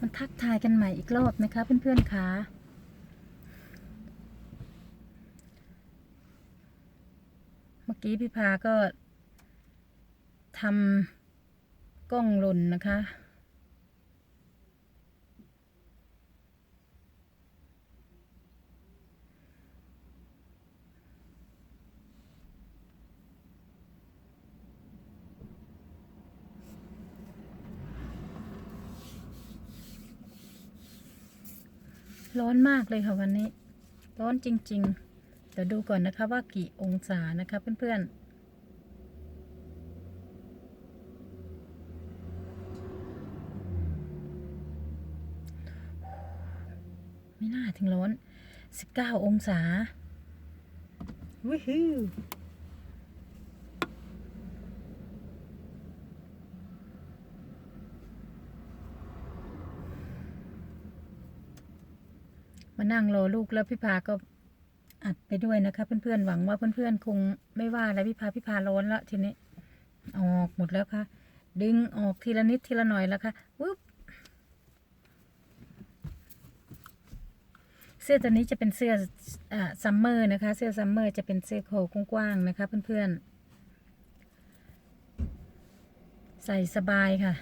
มันทักทายกันใหม่อีกรอบนะคะ เพื่อนๆคะเมื่อกี้พี่พาก็ทำกล้องหล่นนะคะ ร้อนมากเลยค่ะวันนี้ ร้อนจริง ๆ เดี๋ยวดูก่อนนะคะว่ากี่องศานะคะเพื่อนๆไม่น่าถึงร้อน 19 องศาวิฮู มานั่งรอลูกแล้วพี่พาก็อัดไปด้วยนะคะ เพื่อนๆหวังว่าเพื่อนๆคงไม่ว่าอะไรพี่พาพี่พาร้อนแล้วทีนี้ออกหมดแล้วค่ะ ดึงออกทีละนิดทีละหน่อยแล้วค่ะวุ๊บเสื้อตัวนี้จะเป็นเสื้ออซัมเมอร์นะคะ เสื้อซัมเมอร์จะเป็นเสื้อโคกว้างๆนะคะ เพื่อนๆ ใส่สบายค่ะ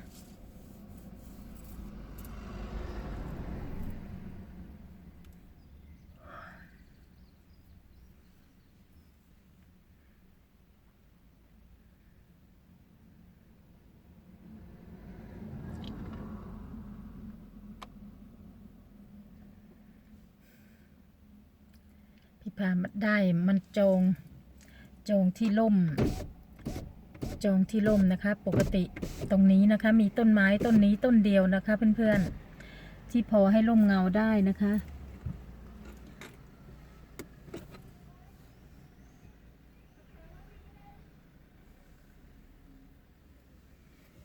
ได้มันจงจงที่ล่ม จงที่ล่มนะคะ ปกติตรงนี้นะคะ มีต้นไม้ต้นนี้ต้นเดียวนะคะ เพื่อนๆ ที่พอให้ร่มเงาได้นะคะ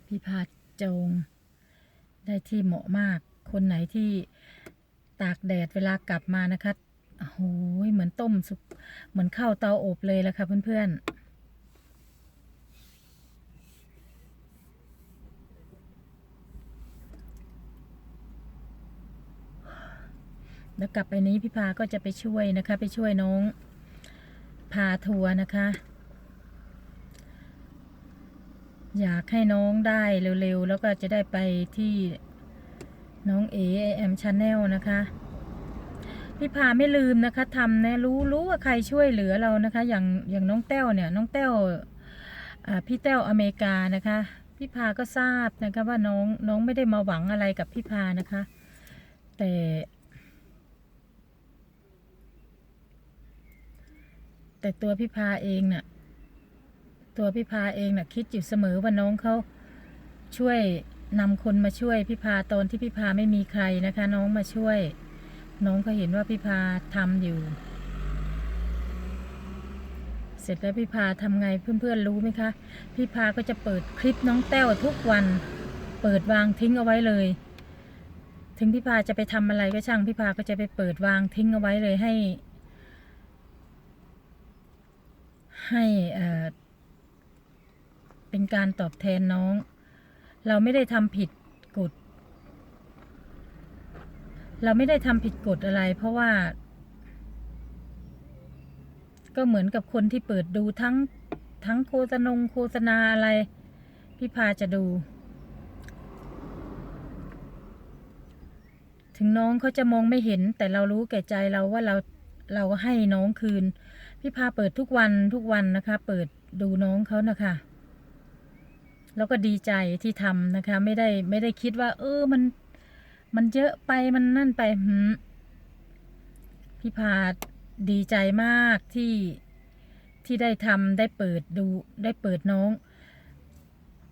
พี่พาจง ได้ที่เหมาะมาก คนไหนที่ตากแดดเวลากลับมานะคะ โอ้โหเหมือนต้มสุกเหมือนข้าวเตาอบเลยละค่ะเพื่อนๆแล้วกลับไปนี้พี่พาก็จะไปช่วยนะคะ ไปช่วยน้อง พาทัวร์นะคะ อยากให้น้องได้เร็วๆ แล้วก็จะได้ไปที่น้องเอแอมชาแนลนะคะ พี่พาไม่ลืมนะคะทำนะรู้รู้ว่าใครช่วยเหลือเรานะคะ อย่างอย่างน้องแต้วเนี่ยน้องแต้วพี่แต้วอเมริกานะคะ พี่พาก็ทราบนะคะว่าน้องน้องไม่ได้มาหวังอะไรกับพี่พานะคะ แต่แต่ตัวพี่พาเองน่ะ ตัวพี่พาเองน่ะ คิดอยู่เสมอว่าน้องเขาช่วยนำคนมาช่วยพี่พาตอนที่พี่พาไม่มีใครนะคะ น้องมาช่วย น้องก็เห็นว่าพี่พาทำอยู่ เสร็จแล้วพี่พาทำไงเพื่อนๆรู้ไหมคะ พี่พาก็จะเปิดคลิปน้องแต้วทุกวัน เปิดวางทิ้งเอาไว้เลย ถึงพี่พาจะไปทำอะไรก็ช่างพี่พาก็จะไปเปิดวางทิ้งเอาไว้เลยให้ ให้เอ่อเป็นการตอบแทนน้อง เราไม่ได้ทำผิดกฎ เราไม่ได้ทำผิดกฎอะไร เพราะว่า ก็เหมือนกับคนที่เปิดดูทั้งทั้งโฆษณงโฆษณาอะไร พี่พาจะดู ถึงน้องเขาจะมองไม่เห็น แต่เรารู้แก่ใจเราว่าเราเราให้น้องคืน พี่พาเปิดทุกวันทุกวันนะคะ เปิดดูน้องเขานะคะ แล้วก็ดีใจที่ทำนะคะ ไม่ได้ไม่ได้คิดว่า เออมัน มันเยอะไปมันนั่นไปหืมพี่พาดีใจมากที่ที่ได้ทำได้เปิดดูได้เปิดน้อง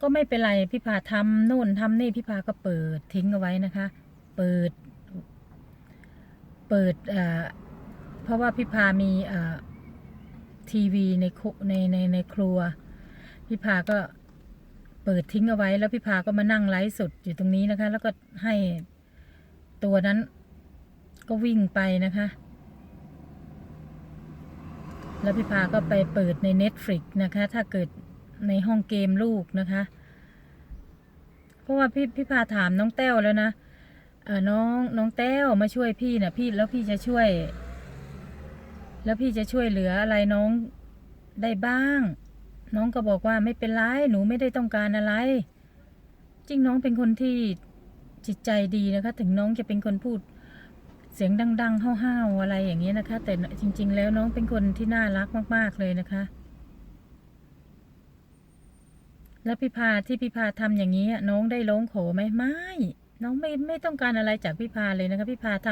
ก็ไม่เป็นไรพี่พาทำนู่นทำนี่พี่พาก็เปิดทิ้งเอาไว้นะคะ เปิด เปิดเอ่อเพราะว่าพี่พามีเอ่อทีวีในคุในในในครัวพี่พาก็เปิดทิ้งเอาไว้แล้วพี่พาก็มานั่งไลฟ์สดอยู่ตรงนี้นะคะ แล้วก็ให้ ตัวนั้นก็วิ่งไปนะคะ แล้วพี่พาก็ไปเปิดใน Netflix นะคะ ถ้าเกิดในห้องเกมลูกนะคะ เพราะว่าพี่พี่พาถามน้องแต้วแล้วนะเออน้องน้องแต้วมาช่วยพี่นะพี่แล้วพี่จะช่วย แล้วพี่จะช่วยเหลืออะไรน้องได้บ้าง น้องก็บอกว่าไม่เป็นไรหนูไม่ได้ต้องการอะไร จริงน้องเป็นคนที่ จิตใจดีนะคะ ถึงน้องจะเป็นคนพูดเสียงดังๆห้าวๆอะไรอย่างเงี้นะคะ แต่จริง ๆ แล้วน้องเป็นคนที่น่ารักมากๆเลยนะคะ แล้วพี่พาที่พี่พาทำอย่างนี้น้องได้ร้องขอไหมไม่ น้องไม่ไม่ต้องการอะไรจากพี่พาเลยนะคะพี่พาท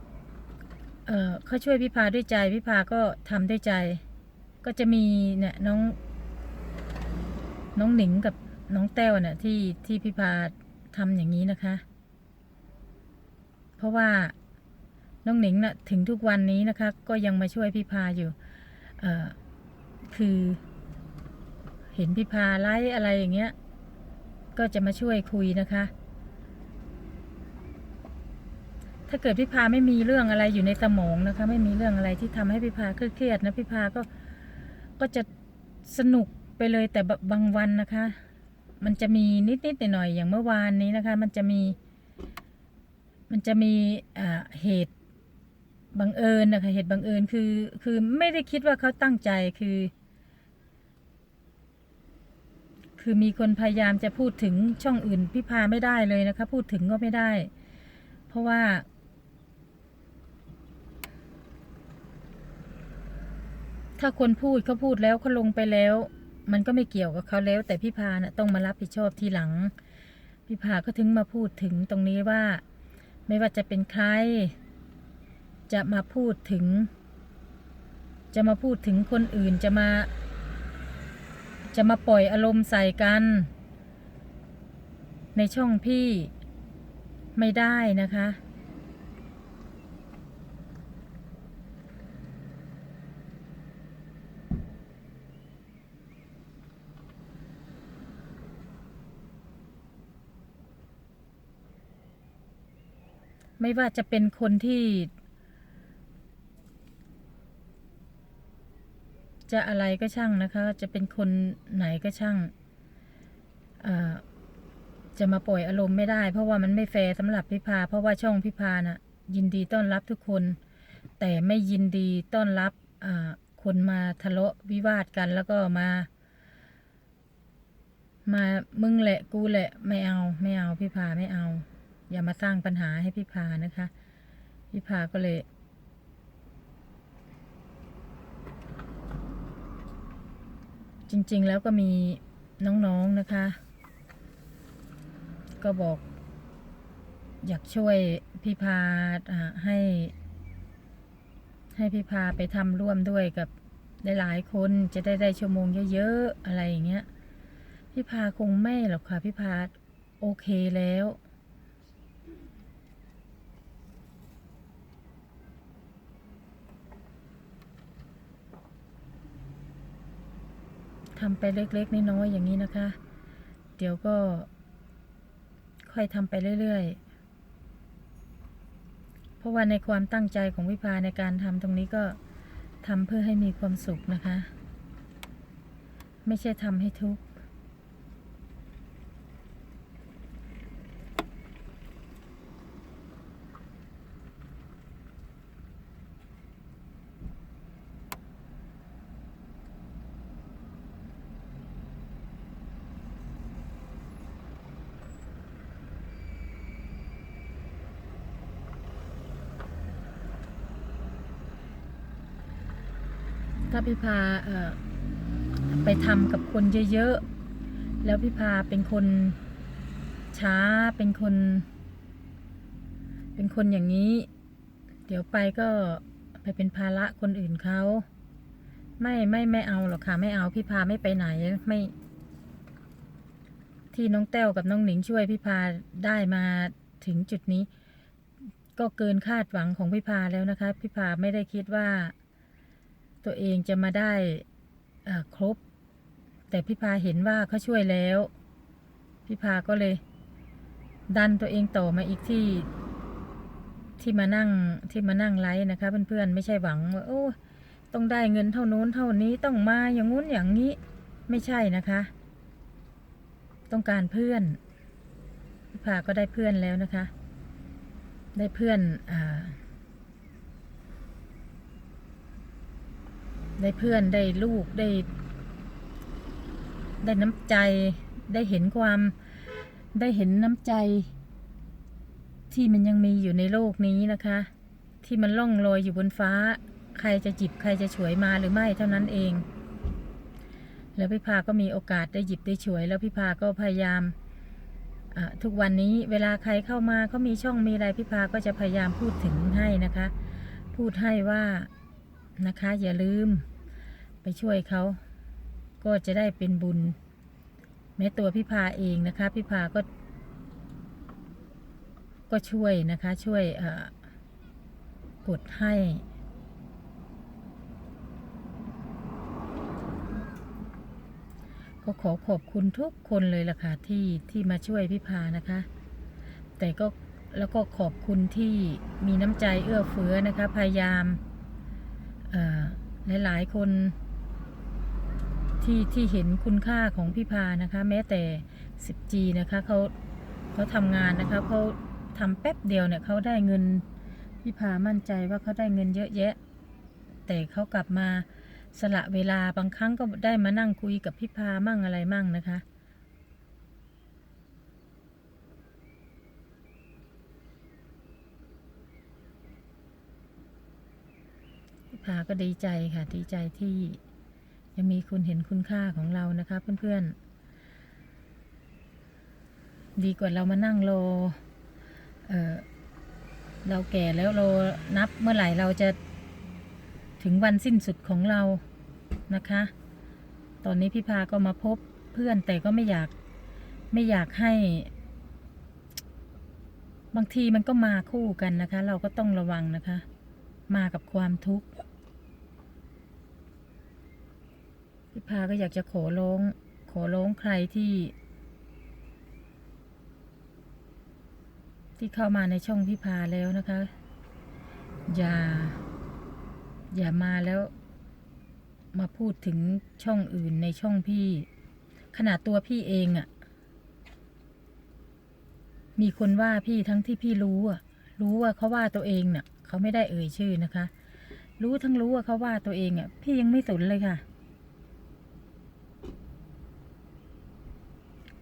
ำเอ่อเขาช่วยพี่พาด้วยใจพี่พาก็ทำด้วยใจ ก็จะมีเนี่ยน้อง น้องหนิงกับน้องแต้วน่ะที่ที่พี่พา ทำอย่างนี้นะคะ เพราะว่าน้องหนิงน่ะถึงทุกวันนี้นะคะ ก็ยังมาช่วยพี่พาอยู่ เอ่อ คือ เห็นพี่พาไลฟ์อะไรอย่างเงี้ย ก็จะมาช่วยคุยนะคะ ถ้าเกิดพี่พาไม่มีเรื่องอะไรอยู่ในสมองนะคะ ไม่มีเรื่องอะไรที่ทำให้พี่พาเครียดนะพี่พาก็ ก็จะสนุกไปเลยแต่บางวันนะคะ มันจะมีนิดๆหน่อยๆอย่างเมื่อวานนี้นะคะ มันจะมี มันจะมีอ่าเหตุบังเอิญนะคะเหตุบังเอิญคือ คือไม่ได้คิดว่าเขาตั้งใจคือ คือมีคนพยายามจะพูดถึงช่องอื่นพี่พาไม่ได้เลยนะคะ พูดถึงก็ไม่ได้ เพราะว่าถ้าคนพูดเขาพูดแล้วเขาลงไปแล้ว มันก็ไม่เกี่ยวกับเขาแล้ว แต่พี่พานะ่ะต้องมารับผิดชอบทีหลัง พี่พาก็ถึงมาพูดถึงตรงนี้ว่า ไม่ว่าจะเป็นใคร จะมาพูดถึง จะมาพูดถึงคนอื่นจะมา จะมาปล่อยอารมณ์ใส่กัน ในช่องพี่ไม่ได้นะคะ ไม่ว่าจะเป็นคนที่ จะอะไรก็ช่างนะคะ จะเป็นคนไหนก็ช่างจะมาปล่อยอารมณ์ไม่ได้ เพราะว่ามันไม่แฟร์สำหรับพิพา เพราะว่าช่องพิพาน่ะ ยินดีต้อนรับทุกคน แต่ไม่ยินดีต้อนรับคนมาทะเลาะวิวาทกันแล้วก็มา มามึงแหละกูแหละไม่เอาไม่เอาพิพาไม่เอา อย่ามาสร้างปัญหาให้พิพานะคะพิพาก็เลย จริง ๆ แล้วก็มีน้องๆนนะคะ ก็บอก อยากช่วยพี่พาอ่าให้ ให้พี่พาไปทำร่วมด้วยกับหลายๆคนจะได้ได้ชั่วโมงเยอะๆอะไรอย่างเงี้ยพี่พาคงไม่หรอกค่ะพี่พาโอเคแล้ว ทำไปเล็กๆน้อยๆอย่างนี้นะคะ เดี๋ยวก็ ค่อยทำไปเรื่อยๆ เพราะว่าในความตั้งใจของวิภาในการทำตรงนี้ก็ทำเพื่อให้มีความสุขนะคะ ไม่ใช่ทำให้ทุกข์ ถ้าพี่พาไปทำกับคนเยอะๆ แล้วพี่พาเป็นคนช้าเป็นคน เป็นคนอย่างนี้ เดี๋ยวไปก็ไปเป็นภาระคนอื่นเขาไม่ไม่ไม่เอาหรอกค่ะไม่เอาพี่พาไม่ไปไหนไม่ ที่น้องแต้วกับน้องหนิงช่วยพี่พาได้มาถึงจุดนี้ ก็เกินคาดหวังของพี่พาแล้วนะคะ พี่พาไม่ได้คิดว่า ตัวเองจะมาได้ครบ แต่พี่พาเห็นว่าเขาช่วยแล้ว พี่พาก็เลย ดันตัวเองต่อมาอีกที่ ที่มานั่งที่มานั่งไลฟ์นะคะ เพื่อนๆไม่ใช่หวังว่าโอ้ต้องได้เงินเท่านู้นเท่านี้ต้องมาอย่างงู้นอย่างนี้ไม่ใช่นะคะ ต้องการเพื่อนพี่พาก็ได้เพื่อนแล้วนะคะ ได้เพื่อนอ่า ได้เพื่อนได้ลูกได้ ได้น้ำใจ ได้เห็นความ ได้เห็นน้ำใจ ที่มันยังมีอยู่ในโลกนี้นะคะ ที่มันล่องลอยอยู่บนฟ้า ใครจะจิบใครจะฉวยมาหรือไม่เท่านั้นเอง แล้วพี่พาก็มีโอกาสได้หยิบได้ฉวย แล้วพี่พาก็พยายามทุกวันนี้เวลาใครเข้ามาเขามีช่องมีอะไรพี่พาก็จะพยายามพูดถึงให้นะคะ พูดให้ว่า นะคะ อย่าลืมไปช่วยเขา ก็จะได้เป็นบุญ แม้ตัวพี่พาเองนะคะพี่พาก็ ก็ช่วยนะคะ ช่วยกดให้ ก็ขอขอบคุณทุกคนเลยล่ะค่ะที่ที่มาช่วยพี่พานะคะ แต่ก็แล้วก็ขอบคุณที่มีน้ำใจเอื้อเฟื้อนะคะ พยายาม หลายๆคนที่ที่เห็นคุณค่าของพี่พานะคะ แม้แต่ 10G นะคะเขาเขาทำงานนะคะเขาทำแป๊บเดียวเนี่ยเขาได้เงินพี่พามั่นใจว่าเขาได้เงินเยอะแยะ แต่เขากลับมาสละเวลาบางครั้งก็ได้มานั่งคุยกับพี่พามั่งอะไรมั่งนะคะ พาก็ดีใจค่ะดีใจที่ยังมีคุณเห็นคุณค่าของเรานะคะเพื่อนๆ ดีกว่าเรามานั่งรอเออเราแก่แล้วเรานับเมื่อไหร่เราจะถึงวันสิ้นสุดของเรานะคะ ตอนนี้พี่พาก็มาพบเพื่อนแต่ก็ไม่อยากไม่อยากให้ บางทีมันก็มาคู่กันนะคะ เราก็ต้องระวังนะคะ มากับความทุกข์ พี่พาก็อยากจะขอร้อง ขอร้องใครที่ ที่เข้ามาในช่องพี่พาแล้วนะคะ อย่า อย่ามาแล้ว มาพูดถึงช่องอื่นในช่องพี่ ขนาดตัวพี่เองอะ่ะ มีคนว่าพี่ทั้งที่พี่รู้อะ รู้ว่าเขาว่าตัวเองเน่ะ เขาไม่ได้เอ่ยชื่อนะคะ รู้ทั้งรู้ว่าเขาว่าตัวเองอะ พี่ยังไม่สนเลยค่ะ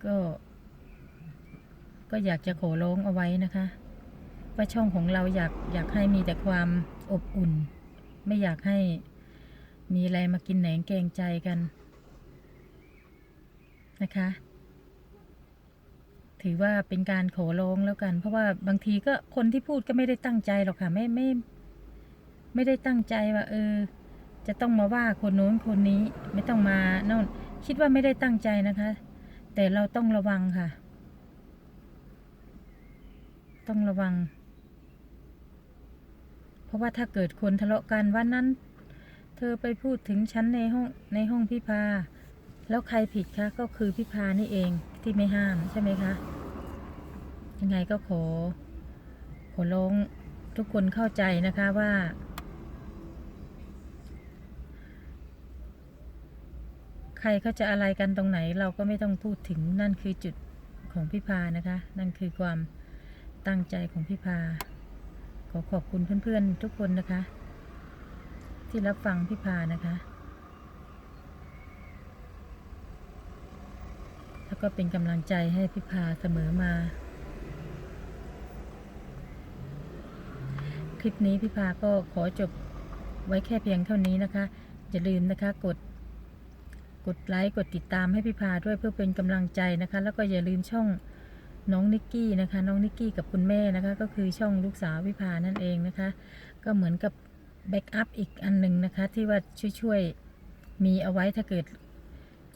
ก็ ก็อยากจะขอร้องเอาไว้นะคะ ว่าช่องของเราอยากอยากให้มีแต่ความอบอุ่น ไม่อยากให้มีอะไรมากินแหนงแกงใจกันนะคะ ถือว่าเป็นการขอร้องแล้วกัน เพราะว่าบางทีก็คนที่พูดก็ไม่ได้ตั้งใจหรอกค่ะไม่ไม่ไม่ได้ตั้งใจว่า เออ จะต้องมาว่าคนโน้นคนนี้ ไม่ต้องมาโน่นคิดว่าไม่ได้ตั้งใจนะคะ แต่เราต้องระวังค่ะ ต้องระวัง เพราะว่าถ้าเกิดคนทะเลาะกันวันนั้น เธอไปพูดถึงฉันในห้องในห้องพี่พาแล้วใครผิดคะก็คือพี่พานี่เองที่ไม่ห้ามใช่ไหมคะ ยังไงก็ขอ ขอร้องทุกคนเข้าใจนะคะว่า ใครเขาจะอะไรกันตรงไหนเราก็ไม่ต้องพูดถึงนั่นคือจุดของพี่พานะคะ นั่นคือความตั้งใจของพี่พา ขอขอบคุณเพื่อนๆทุกคนนะคะ ที่รับฟังพี่พานะคะ แล้วก็เป็นกำลังใจให้พี่พาเสมอมา คลิปนี้พี่พาก็ขอจบไว้แค่เพียงเท่านี้นะคะอย่าลืมนะคะกด กดไลค์กดติดตามให้พี่พาด้วยเพื่อเป็นกำลังใจนะคะ แล้วก็อย่าลืมช่องน้องนิกกี้นะคะ น้องนิกกี้กับคุณแม่นะคะ ก็คือช่องลูกสาวพี่พานั่นเองนะคะ ก็เหมือนกับแบ็กอัพอีกอันหนึ่งนะคะ ที่ว่าช่วยๆมีเอาไว้ถ้าเกิด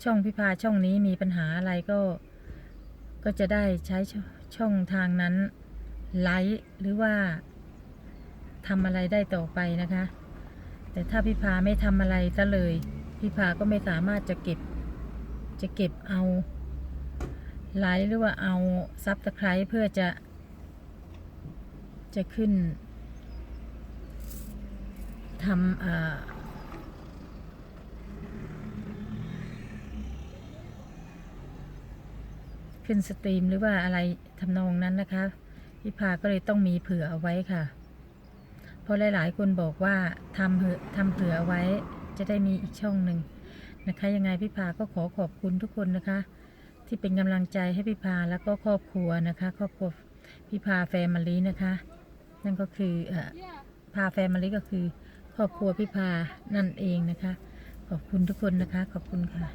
ช่องพี่พาช่องนี้มีปัญหาอะไรก็ก็จะได้ใช้ช่องทางนั้นไลค์หรือว่าทำอะไรได้ต่อไปนะคะ แต่ถ้าพี่พาไม่ทำอะไรซะเลย พี่พาก็ไม่สามารถจะเก็บ จะเก็บเอาไลค์หรือว่าเอาซับสไครต์เพื่อจะ จะขึ้นทำอ่าขึ้นสตรีมหรือว่าอะไรทำนองนั้นนะคะพี่พาก็เลยต้องมีเผื่อเอาไว้ค่ะ เพราะหลาย ๆ คนบอกว่าทำเผื่อทำเผื่อเอาไว้ จะได้มีอีกช่องหนึ่งนะคะ ยังไงพี่พาก็ขอขอบคุณทุกคนนะคะ ที่เป็นกำลังใจให้พี่พาแล้วก็ครอบครัวนะคะ ครอบครัวพี่พาแฟมิลีนะคะ นั่นก็คือเอ่อพาแฟมิลีก็คือ ครอบครัวพี่พานั่นเองนะคะ ขอบคุณทุกคนนะคะ ขอบคุณค่ะ